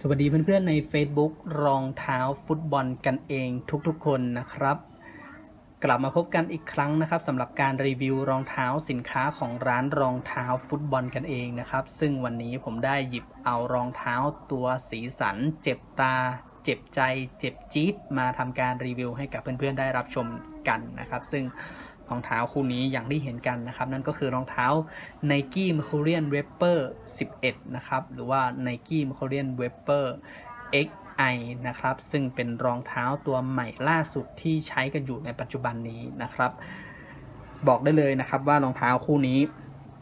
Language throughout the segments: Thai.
สวัสดีเพื่อนๆใน Facebook รองเท้าฟุตบอลกันเองทุกๆคนนะครับ กลับมาพบกันอีกครั้งนะครับสำหรับการรีวิวรองเท้าสินค้าของร้านรองเท้าฟุตบอลกันเองนะครับ ซึ่งวันนี้ผมได้หยิบเอารองเท้าตัวสีสัน เจ็บตา เจ็บใจ เจ็บจี๊ดมาทำการรีวิวให้กับเพื่อนๆได้รับชมกันนะครับ ซึ่ง รองเท้าคู่นี้อย่างที่เห็นกันนะครับ นั่นก็คือรองเท้า Nike Mercurian Vapor 11 นะครับ หรือว่า Nike Mercurian Vapor XI นะครับ ซึ่งเป็นรองเท้าตัวใหม่ล่าสุดที่ใช้กันอยู่ในปัจจุบันนี้นะครับ บอกได้เลยนะครับว่ารองเท้าคู่นี้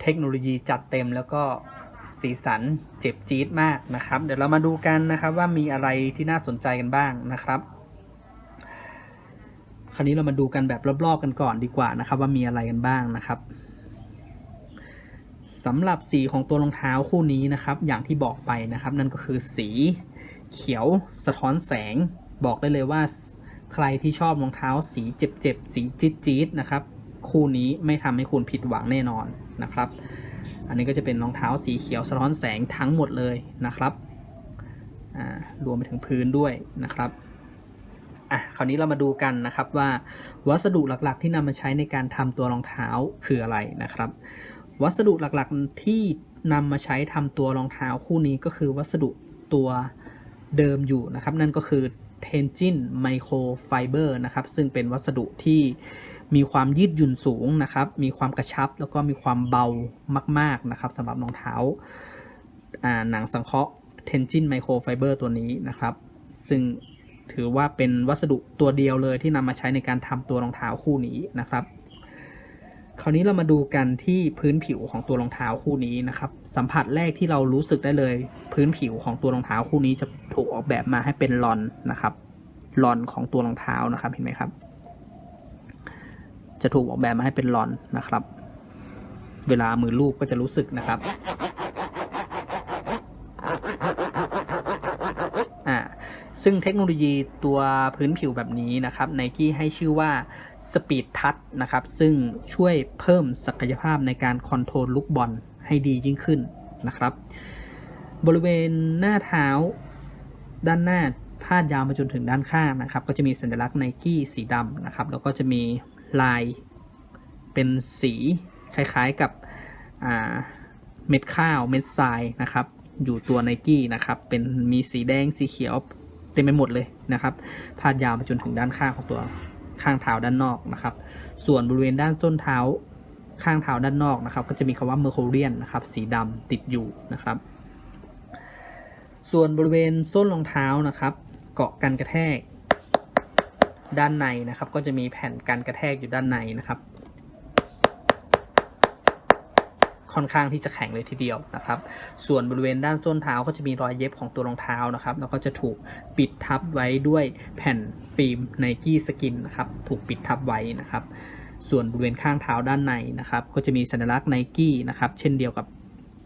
เทคโนโลยีจัดเต็มแล้วก็สีสันเจ็บจี๊ดมากนะครับ เดี๋ยวเรามาดูกันนะครับว่ามีอะไรที่น่าสนใจกันบ้างนะครับ คราวนี้เรามาดูกันแบบรอบๆกันก่อนดีกว่านะครับ ว่ามีอะไรกันบ้างนะครับสำหรับสีของตัวรองเท้าคู่นี้นะครับ อย่างที่บอกไปนะครับ นั่นก็คือสีเขียวสะท้อนแสง บอกได้เลยว่าใครที่ชอบรองเท้าสีเจ็บๆสีจี๊ดๆนะครับ คู่นี้ไม่ทำให้คุณผิดหวังแน่นอนนะครับ อันนี้ก็จะเป็นรองเท้าสีเขียวสะท้อนแสงทั้งหมดเลยนะครับรวมไปถึงพื้นด้วยนะครับ อะคราวนี้เรามาดูกันนะครับว่าวัสดุหลักๆ ที่นำมาใช้ในการทำตัวรองเท้าคืออะไรนะครับ วัสดุหลักๆที่นำมาใช้ทำตัวรองเท้าคู่นี้ก็คือวัสดุตัวเดิมอยู่นะครับ นั่นก็คือ Tengin Microfiber นะครับซึ่งเป็นวัสดุที่มีความยืดหยุ่นสูงนะครับ มีความกระชับแล้วก็มีความเบามาก ๆนะครับสำหรับรองเท้าหนังสังเคราะห์ Tengin Microfiber ตัวนี้นะครับ ซึ่ง ถือว่าเป็นวัสดุตัวเดียวเลยที่นำมาใช้ในการทำตัวรองเท้าคู่นี้นะครับคราวนี้เรามาดูกันที่พื้นผิวของตัวรองเท้าคู่นี้นะครับ สัมผัสแรกที่เรารู้สึกได้เลย พื้นผิวของตัวรองเท้าคู่นี้จะถูกออกแบบมาให้เป็นลอนนะครับลอนของตัวรองเท้านะครับเห็นไหมครับ จะถูกออกแบบมาให้เป็นลอนนะครับ เวลามือลูบก็จะรู้สึกนะครับ อ่า ซึ่งเทคโนโลยีตัวพื้นผิวแบบนี้นะครับ n นกี้ให้ชื่อว่า Speed Touch นะครับ ซึ่งช่วยเพิ่มศักยภาพในการคอนโทรลลูกบอลให้ดียิ่งขึ้นนะครับ บริเวณหน้าเท้าด้านหน้าพาดยาวมาจนถึงด้านข้างนะครับ ก็จะมีสัญลักษณ์ n นกี้สีดำนะครับ แล้วก็จะมีลายเป็นสีคล้ายๆกับเม็ดข้าวเม็ดทรายนะครับ อยู่ตัว n นกี้นะครับ เป็นมีสีแดงสีเขียว เต็มไปหมดเลยนะครับ พาดยาวมาจนถึงด้านข้างของตัวข้างเท้าด้านนอกนะครับ ส่วนบริเวณด้านส้นเท้าข้างเท้าด้านนอกนะครับ ก็จะมีคำว่า Mercurian นนะครับ สีดำติดอยู่นะครับ ส่วนบริเวณส้นรองเท้านะครับ เกาะกันกระแทก ด้านในนะครับ ก็จะมีแผ่นกันกระแทกอยู่ด้านในนะครับ ค่อนข้างที่จะแข็งเลยทีเดียวนะครับ ส่วนบริเวณด้านส้นเท้าก็จะมีรอยเย็บของตัวรองเท้านะครับแล้วก็จะถูกปิดทับไว้ด้วยแผ่นฟิล์มไนกี้สกินนะครับถูกปิดทับไว้นะครับ ส่วนบริเวณข้างเท้าด้านในนะครับ ก็จะมีสัญลักษณ์ไนกี้นะครับเช่นเดียวกับ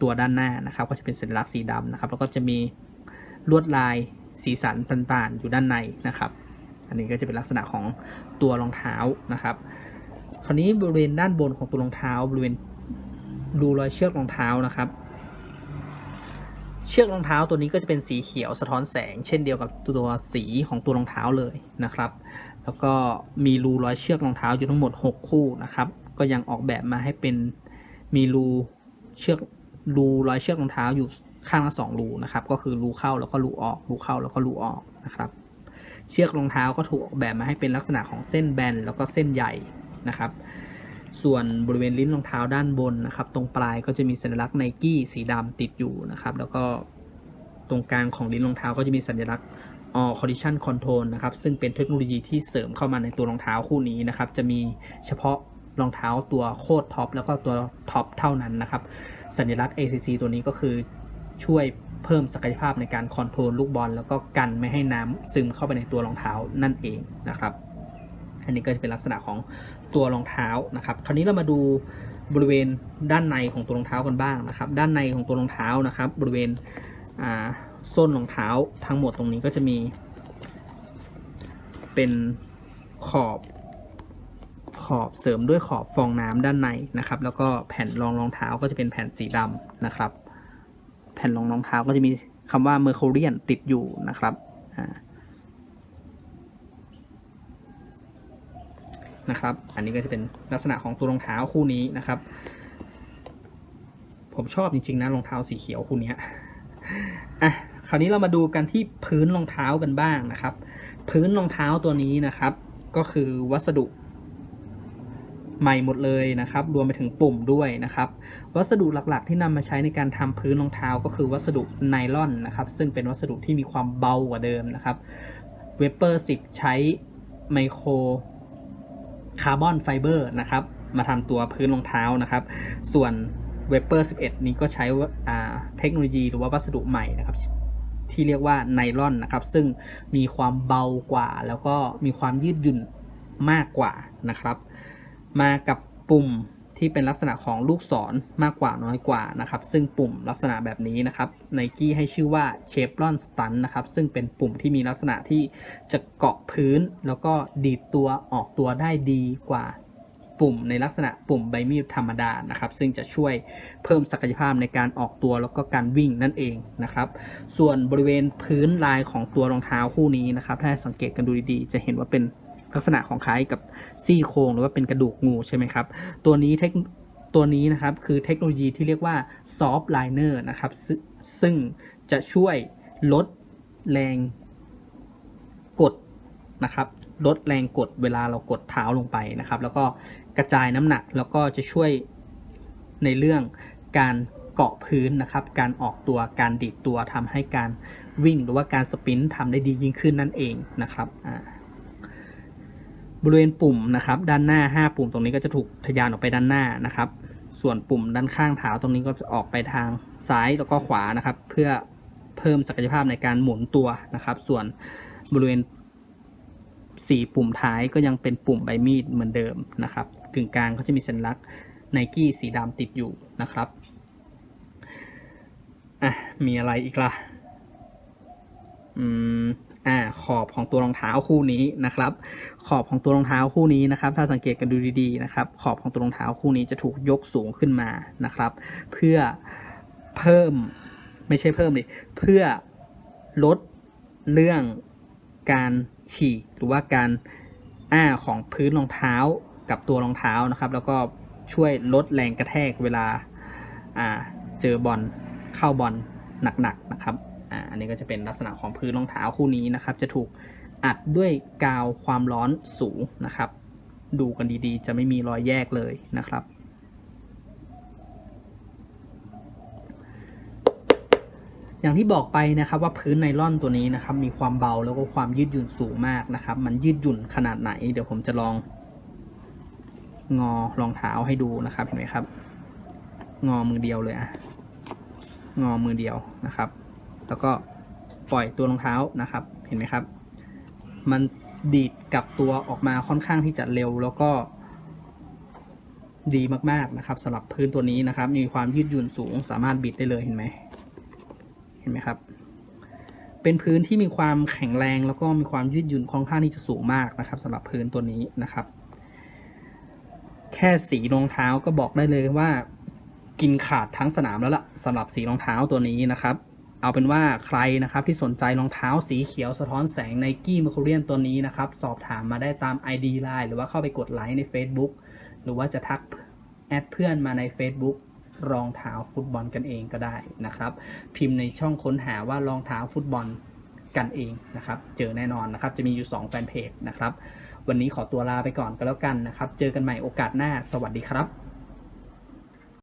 ตัวด้านหน้านะครับ ก็จะเป็นสัญลักษณ์สีดำนะครับแล้วก็จะมีลวดลายสีสันต่างๆ อยู่ด้านในนะครับ อันนี้ก็จะเป็นลักษณะของตัวรองเท้านะครับ คราวนี้บริเวณด้านบนของตัวรองเท้า บริเวณ รูรอยเชือกรองเท้านะครับ เชือกรองเท้าตัวนี้ก็จะเป็นสีเขียวสะท้อนแสง เช่นเดียวกับตัวสีของตัวรองเท้าเลยนะครับ แล้วก็มีรูรอยเชือกรองเท้าอยู่ทั้งหมด 6 คู่นะครับ ก็ยังออกแบบมาให้เป็นมีรูเชือกรูรอยเชือกรองเท้าอยู่ข้างละสองรูนะครับ ก็คือรูเข้าแล้วก็รูออกรูเข้าแล้วก็รูออกนะครับ เชือกรองเท้าก็ถูกออกแบบมาให้เป็นลักษณะของเส้นแบนแล้วก็เส้นใหญ่นะครับ ส่วนบริเวณลิ้นรองเท้าด้านบนนะครับ ตรงปลายก็จะมีสัญลักษณ์ไนกี้สีดำติดอยู่นะครับ แล้วก็ตรงกลางของลิ้นรองเท้าก็จะมีสัญลักษณ์ All Condition Control นะครับ ซึ่งเป็นเทคโนโลยีที่เสริมเข้ามาในตัวรองเท้าคู่นี้นะครับ จะมีเฉพาะรองเท้าตัวโคตรท็อปแล้วก็ตัวท็อปเท่านั้นนะครับ สัญลักษณ์ ACC ตัวนี้ก็คือช่วยเพิ่มศักยภาพในการคอนโทรลลูกบอล แล้วก็กันไม่ให้น้ำซึมเข้าไปในตัวรองเท้านั่นเองนะครับ อันนี้ก็จะเป็นลักษณะของตัวรองเท้านะครับคราวนี้เรามาดูบริเวณด้านในของตัวรองเท้ากันบ้างนะครับ ด้านในของตัวรองเท้านะครับ บริเวณส้นรองเท้าทั้งหมดตรงนี้ก็จะมี เป็นขอบขอบเสริมด้วยขอบฟองน้ำด้านในนะครับ แล้วก็แผ่นรองรองเท้าก็จะเป็นแผ่นสีดำนะครับ แผ่นรองรองเท้าก็จะมีคำว่า Mercurian ติดอยู่นะครับอ่า นะครับ อันนี้ก็จะเป็นลักษณะของตัวรองเท้าคู่นี้นะครับ ผมชอบจริงๆนะรองเท้าสีเขียวคู่นี้อะคราวนี้เรามาดูกันที่พื้นรองเท้ากันบ้างนะครับ พื้นรองเท้าตัวนี้นะครับ ก็คือวัสดุใหม่หมดเลยนะครับ รวมไปถึงปุ่มด้วยนะครับ วัสดุหลักๆ ที่นำมาใช้ในการทำพื้นรองเท้าก็คือวัสดุไนลอนนะครับ ซึ่งเป็นวัสดุที่มีความเบากว่าเดิมนะครับเวเปอร์10 ใช้ไมโคร คาร์บอนไฟเบอร์นะครับ มาทำตัวพื้นรองเท้านะครับ ส่วนเวเปอร์11 นี้ก็ใช้ว่าอ่าเทคโนโลยีหรือว่าวัสดุใหม่นะครับ ที่เรียกว่าไนลอนนะครับ ซึ่งมีความเบากว่า แล้วก็มีความยืดหยุ่นมากกว่านะครับ มากับปุ่ม ที่เป็นลักษณะของลูกศรมากกว่าน้อยกว่านะครับ ซึ่งปุ่มลักษณะแบบนี้นะครับไนกี้ให้ชื่อว่า Chevron Stun นะครับ ซึ่งเป็นปุ่มที่มีลักษณะที่จะเกาะพื้น แล้วก็ดีดตัวออกตัวได้ดีกว่าปุ่มในลักษณะปุ่มใบมีดธรรมดานะครับ ซึ่งจะช่วยเพิ่มศักยภาพในการออกตัวแล้วก็การวิ่งนั่นเองนะครับ ส่วนบริเวณพื้นลายของตัวรองเท้าคู่นี้นะครับ ถ้าสังเกตกันดูดีๆ จะเห็นว่าเป็น ลักษณะของคล้ายกับซี่โครงหรือว่าเป็นกระดูกงูใช่ไหมครับ ตัวนี้เทคตัวนี้นะครับคือเทคโนโลยีที่เรียกว่า soft liner นะครับซึ่งซึ่งจะช่วยลดแรงกดนะครับลดแรงกดเวลาเรากดเท้าลงไปนะครับ แล้วก็กระจายน้ำหนักแล้วก็จะช่วยในเรื่องการเกาะพื้นนะครับ การออกตัวการดีดตัวทำให้การวิ่งหรือว่าการสปินต์ทำได้ดียิ่งขึ้นนั่นเองนะครับอ่า บริเวณปุ่มนะครับด้านหน้า 5 ปุ่มตรงนี้ก็จะถูกทะยานออกไปด้านหน้านะครับ ส่วนปุ่มด้านข้างเท้าตรงนี้ก็จะออกไปทางซ้ายแล้วก็ขวานะครับ เพื่อเพิ่มศักยภาพในการหมุนตัวนะครับ ส่วนบริเวณ 4 ปุ่มท้ายก็ยังเป็นปุ่มใบมีดเหมือนเดิมนะครับ กึ่งกลางก็จะมีสัญลักษณ์ไนกี้สีดำติดอยู่นะครับอะมีอะไรอีกล่ะอืม อ่าขอบของตัวรองเท้าคู่นี้นะครับ ขอบของตัวรองเท้าคู่นี้นะครับ ถ้าสังเกตกันดูดีๆนะครับ ขอบของตัวรองเท้าคู่นี้จะถูกยกสูงขึ้นมานะครับ เพื่อเพิ่มไม่ใช่เพิ่มดิเพื่อลดเรื่องการฉีกหรือว่าการอ้าของพื้นรองเท้ากับตัวรองเท้านะครับ แล้วก็ช่วยลดแรงกระแทกเวลาเจอบอลเข้าบอลหนักๆนะครับ อ่าอันนี้ก็จะเป็นลักษณะของพื้นรองเท้าคู่นี้นะครับ จะถูกอัดด้วยกาวความร้อนสูงนะครับ ดูกันดีๆ จะไม่มีรอยแยกเลยนะครับ อย่างที่บอกไปนะครับว่าพื้นไนล่อนตัวนี้นะครับ มีความเบาแล้วก็ความยืดหยุ่นสูงมากนะครับ มันยืดหยุ่นขนาดไหน เดี๋ยวผมจะลองงอรองเท้าให้ดูนะครับเห็นไหมครับ งอมือเดียวเลยอะงอมือเดียวนะครับ แล้วก็ปล่อยตัวรองเท้านะครับ เห็นไหมครับ มันดีดกลับตัวออกมาค่อนข้างที่จะเร็วแล้วก็ดีมากๆนะครับสำหรับพื้นตัวนี้นะครับ มีความยืดหยุ่นสูงสามารถบิดได้เลยเห็นไหมเห็นไหมครับ เป็นพื้นที่มีความแข็งแรงแล้วก็มีความยืดหยุ่นค่อนข้างที่จะสูงมากนะครับสำหรับพื้นตัวนี้นะครับ แค่สีรองเท้าก็บอกได้เลยว่า กินขาดทั้งสนามแล้วล่ะสำหรับสีรองเท้าตัวนี้นะครับ เอาเป็นว่าใครนะครับที่สนใจรองเท้าสีเขียวสะท้อนแสง n i กี้ Mercurian ตัวนี้นะครับสอบถามมาได้ตาม ID Line หรือว่าเข้าไปกดไลค์ใน Facebook หรือว่าจะทักแอดเพื่อนมาใน Facebook รองเท้าฟุตบอลกันเองก็ได้นะครับ พิมพ์ในช่องค้นหาว่ารองเท้าฟุตบอลกันเองนะครับ เจอแน่นอนนะครับ จะมีอยู่ 2 แฟนเพจนะครับ วันนี้ขอตัวลาไปก่อนก็แล้วกันนะครับ เจอกันใหม่โอกาสหน้า สวัสดีครับ